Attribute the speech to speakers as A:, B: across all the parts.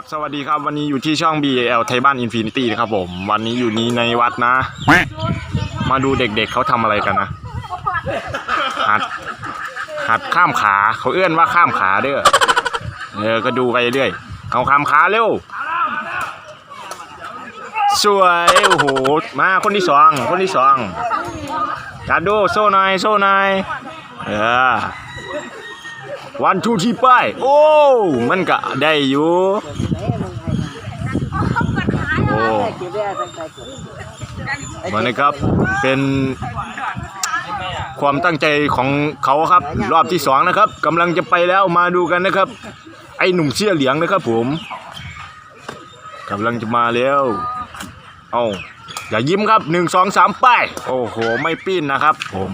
A: ครับสวัสดีครับวันนี้อยู่ที่ช่อง BL ไทยบ้านอินฟินิตี้นะครับผม วันนี้อยู่นี้ในวัดนะ มาดูเด็กๆเขาทำอะไรกันนะ หัด หัดข้ามขาเขาเอื้อนว่าข้ามขาเด้อเออก็ดูไปเรื่อยเอาข้ามขาเร็ว สวยโอ้โหมาคนที่สองคนที่สองจัดดูโซ่น่อยโซ่น่อยเออวันทูที่ป้าย โอ้ มันก็ได้อยู่ โอ้มาเลยครับเป็นความตั้งใจของเขาครับ รอบที่สองนะครับกำลังจะไปแล้วมาดูกันนะครับ ไอ้หนุ่มเสื้อเหลืองนะครับ ผมกำลังจะมาแล้ว เอาอย่ายิ้มครับหนึ่งสองสามป้ายโอ้โห ไม่ปิ้นนะครับ ผม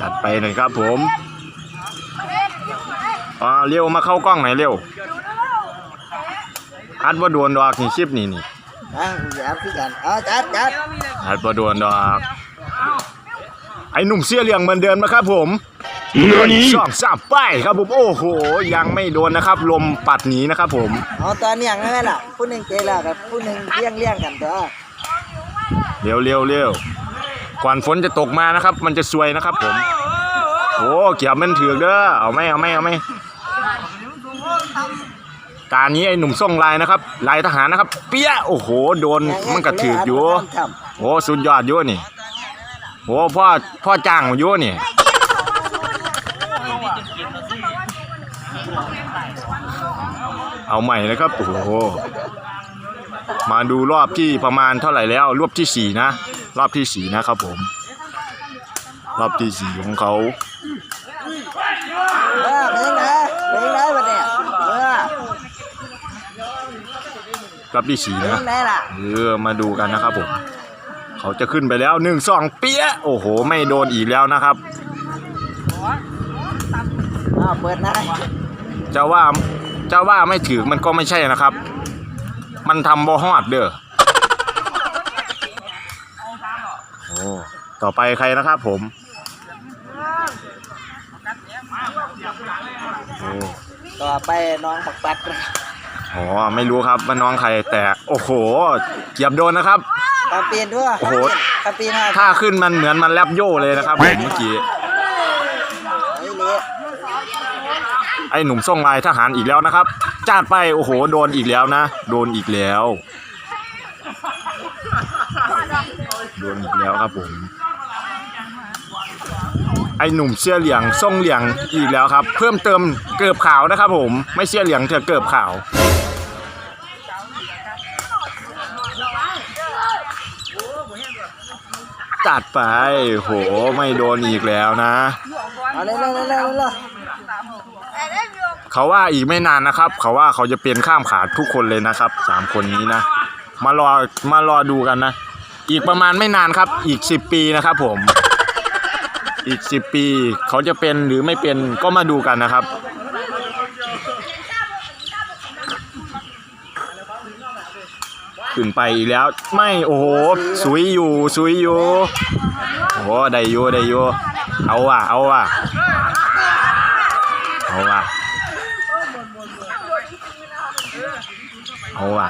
A: จัดไปหน่อยครับ ผมอ่าเร็วมาเข้ากล้องหน่อยเร็ว อัดว่าโดนดอกนี่คลิปนี่นี่
B: อะอย่าพี่กันเอาจัดจัด
A: อัดว่าโดนดอกไอ้หนุ่มเสื้อเหลืองเหมือนเดิมนะครับผมสองสามป้ายครับผมโอ้โห ยังไม่โดนนะครับ ลมปัดหนีนะครับผม
B: เอาตอนนี้ยังไม่ล่ะผู้หนึ่งเจแล้วกับผู้หนึ่งเลี้ยงเลี้ยงกันเถอะ
A: เร็วเร็วเร็วก่อนฝนจะตกมานะครับ มันจะซวยนะครับผมโอ้เกี่ยวมันถือกเด้อเอาไหมเอาไหมเอาไหม ตานี้ไอ้หนุ่มส่งลายนะครับลายทหารนะครับ เปี้ยโอ้โหโดนมันกระถือกอยู่โอ้สุดยอดอยู่นี่โอ้พ่อพ่อจ้างอยู่นี่เอาใหม่นะครับโอ้โหมาดูรอบที่ประมาณเท่าไหร่แล้ว รอบที่สี่นะ รอบที่สี่นะครับผม รอบที่สี่ของเขา
B: เป็นไงเป็นไงวะเนี่ยเออ
A: รอบที่สี่
B: เป็น
A: นะ
B: ยังไงล่ะ
A: เออมาดูกันนะครับผมเขาจะขึ้นไปแล้วหนึ่งสองเปี้ยะโอ้โห ไม่โดนอีกแล้วนะครับ
B: อ้าวเปิดหน้า
A: จะว่าจะว่าไม่ถือมันก็ไม่ใช่นะครับ มันทำบ่ฮอดเด้อโอ้ต่อไปใครนะครับผมโอ้
B: ต่อไปน้องปักปัด
A: อ๋อไม่รู้ครับว่าน้องใครแต่โอ้โหเกียบโดนนะครับ
B: กำปีนด้วย
A: โอ้โห
B: กำปีนมา
A: ถ้าขึ้นมันเหมือนมันแลบโย่เลยนะครับผมเมื่อกี้
B: ไอ้เละ
A: ไอ้หนุ่มส่งลายทหารอีกแล้วนะครับจัดไปโอ้โหโดนอีกแล้วนะ โดนอีกแล้ว โดนอีกแล้วครับผมไอ้หนุ่มเสื้อเหลืองส่งเหลืองอีกแล้วครับ เพิ่มเติมเกือบขาวนะครับผมไม่เสื้อเหลืองเถอะเกือบขาว จัดไป โห ไม่โดนอีกแล้วนะ
B: เอาเร็วเร็วเร็วเร็ว
A: เขาว่าอีกไม่นานนะครับ เขาว่าเขาจะเป็นข้ามขาทุกคนเลยนะครับสามคนนี้นะ มารอ มารอดูกันนะ อีกประมาณไม่นานครับ อีกสิบปีนะครับผม อีกสิบปี เขาจะเป็นหรือไม่เป็นก็มาดูกันนะครับ ขึ้นไปอีกแล้ว ไม่โอ้โหสุยอยู่สุยอยู่โอ้โหได้อยู่ได้อยู่เอาว่ะเอาว่ะเอาว่ะเอาว่ะ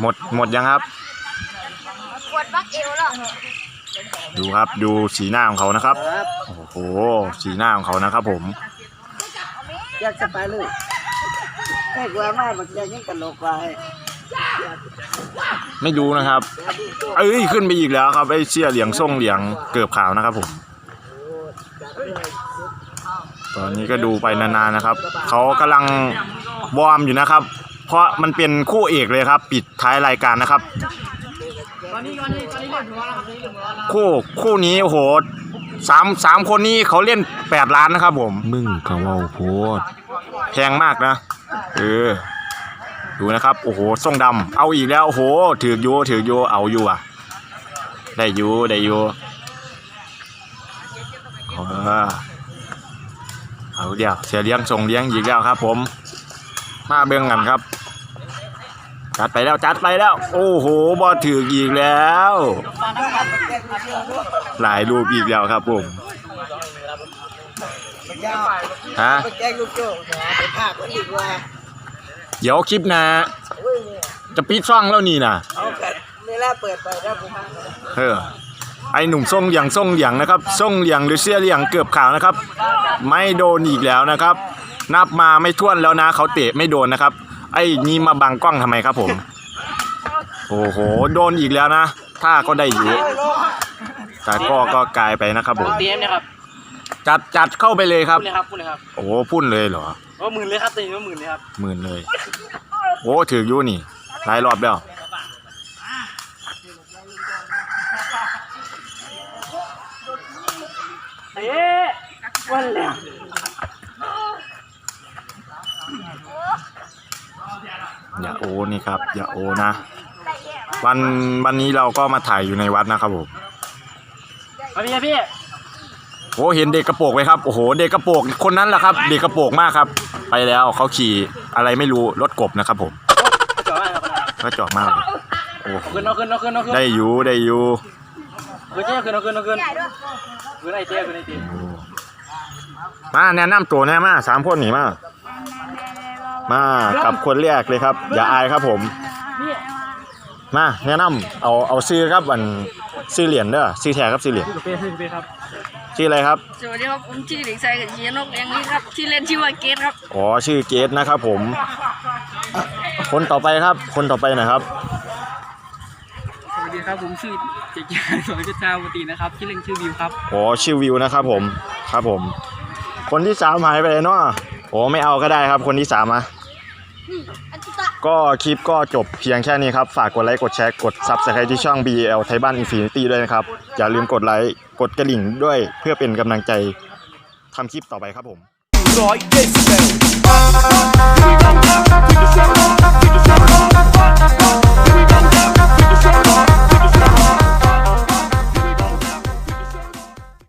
A: หมดหมดยังครับ
C: ปวดบักเอวแล้ว
A: ดูครับดูสีหน้าของเขานะครับ
B: ครับ
A: โอ้โหสีหน้าของเขานะครับ ผม
B: อยากจะไปลูกแค่กลัวมากมันจะยิ่งตลกกว่าให้
A: ไม่ดูนะครับ เอ้ยขึ้นไปอีกแล้วครับไอ้เชี่ยเหลียงส่งเหลียงเกือบขาวนะครับผมตอนนี้ก็ดูไปนานๆนะครับเขากำลังวอร์มอยู่นะครับ เพราะมันเป็นคู่เอกเลยครับ ปิดท้ายรายการนะครับ คู่คู่นี้โอ้โหสามสามคนนี้เขาเล่นแปดล้านนะครับผม มึงเขาเอาโพดแพงมากนะ เออ ดูนะครับ โอ้โหส่งดำเอาอีกแล้ว โอ้โห ถือกอยู่ถือกอยู่เอาอยู่อะ ได้อยู่ได้อยู่เออเอาเดียวเสียเลี้ยงส่งเลี้ยงอีกแล้วครับ ผม มาเบิ่งกันครับ จัดไปแล้วจัดไปแล้ว โอ้โหบอถืออีกแล้ว หลายรูปอีกแล้วครับผมฮะเดี๋ยวคลิปหนะ
B: เว้ยเนี่ย
A: จะปิดช่องแล้วนี่นะ
B: เอากันเวลาเปิดไปแล้วผม
A: เออไอหนุ่มทรงเหลียงทรงเหลียงนะครับทรงเหลียงหรือเสื้อเหลียงเกือบขาวนะครับ ไม่โดนอีกแล้วนะครับ นับมาไม่ท้วนแล้วนะ เขาเตะไม่โดนนะครับ ไอ้นี่มาบังกล้องทำไมครับผม โอ้โห โดนอีกแล้วนะ ถ้าก็ได้อยู่แต่ก็ก็กลายไปนะครับผม
D: เตรียมเนี่ยครับ
A: จัดจัดเข้าไปเลยครับ
D: พูดเลยครับพูดเลยครับ
A: โอ้โหพุ่นเลยเหรอ
D: ว่าหมื่นเลยครับตีว่าหมื่นเลยครับ
A: หมื่นเลย โอ้ถืออยู่นี่หลายรอบแล้ว
D: เอ๊ะวันแล้ว
A: อย่าโอนี่ครับ อย่าโอนะ วันวันนี้เราก็มาถ่ายอยู่ในวัดนะครับผม
D: มาพี่พี่
A: โอ้เห็นเด็กกระโปรงไหมครับโอ้โหเด็กกระโปรงคนนั้นแหละครับ เด็กกระโปรงมากครับ ไปแล้วเขาขี่อะไรไม่รู้รถกบนะครับผม
D: จอดมาครับ
A: ก็จอดมากเลยโอ้โห
D: ขึ้นเอาขึ้นเอาขึ้นเอาขึ้น
A: ได้อยู่ได้อยู่
D: ขึ้นเจ๊ขึ้นเอาขึ้นเอาขึ้น
C: ใหญ่ด้วย
D: ขึ้นไอเจ๊ขึ้นไอเจ๊
A: มาแนะนำตัวแน่มาสามคนหนีมา มากับคนแรกเลยครับ อย่าอายครับผม
D: พี่
A: มาแนะนำเอาเอาซื้อครับอันซื้อเหรียญเด้อซื้อแทนครับซื้อเหรียญ
D: พี่กับเป้พี่กับเป้ครับ
A: ชื่ออะไรครับ
E: สวัสดีครับผมชื่อเด็กชายกับเชียนกเลี้ยงนี้ครับชื่อเล่นชื่อว่าเกตครับ
A: อ๋อชื่อเกตนะครับผม คนต่อไปครับ คนต่อไปหนะครับ
D: สวัสดีครับผมชื่อเจ๊กายสวยพิชาวตีนะครับชื่อเล่นชื่อวิวครับ
A: อ๋อชื่อวิวนะครับผมครับผม คนที่สามหายไปเลยเนาะโอ้ไม่เอาก็ได้ครับ คนที่สามมา
C: อันตุตะ
A: ก็คลิปก็จบเพียงแค่นี้ครับ ฝากกดไลค์ กดแชร์ กดซับสไครต์ที่ช่อง BL ไทยบ้านอินฟินิตี้ด้วยนะครับ อย่าลืมกดไลค์ กดกระดิ่งด้วยเพื่อเป็นกำลังใจทำคลิปต่อไปครับผม
F: ร้อยเดซิเบลที่จะ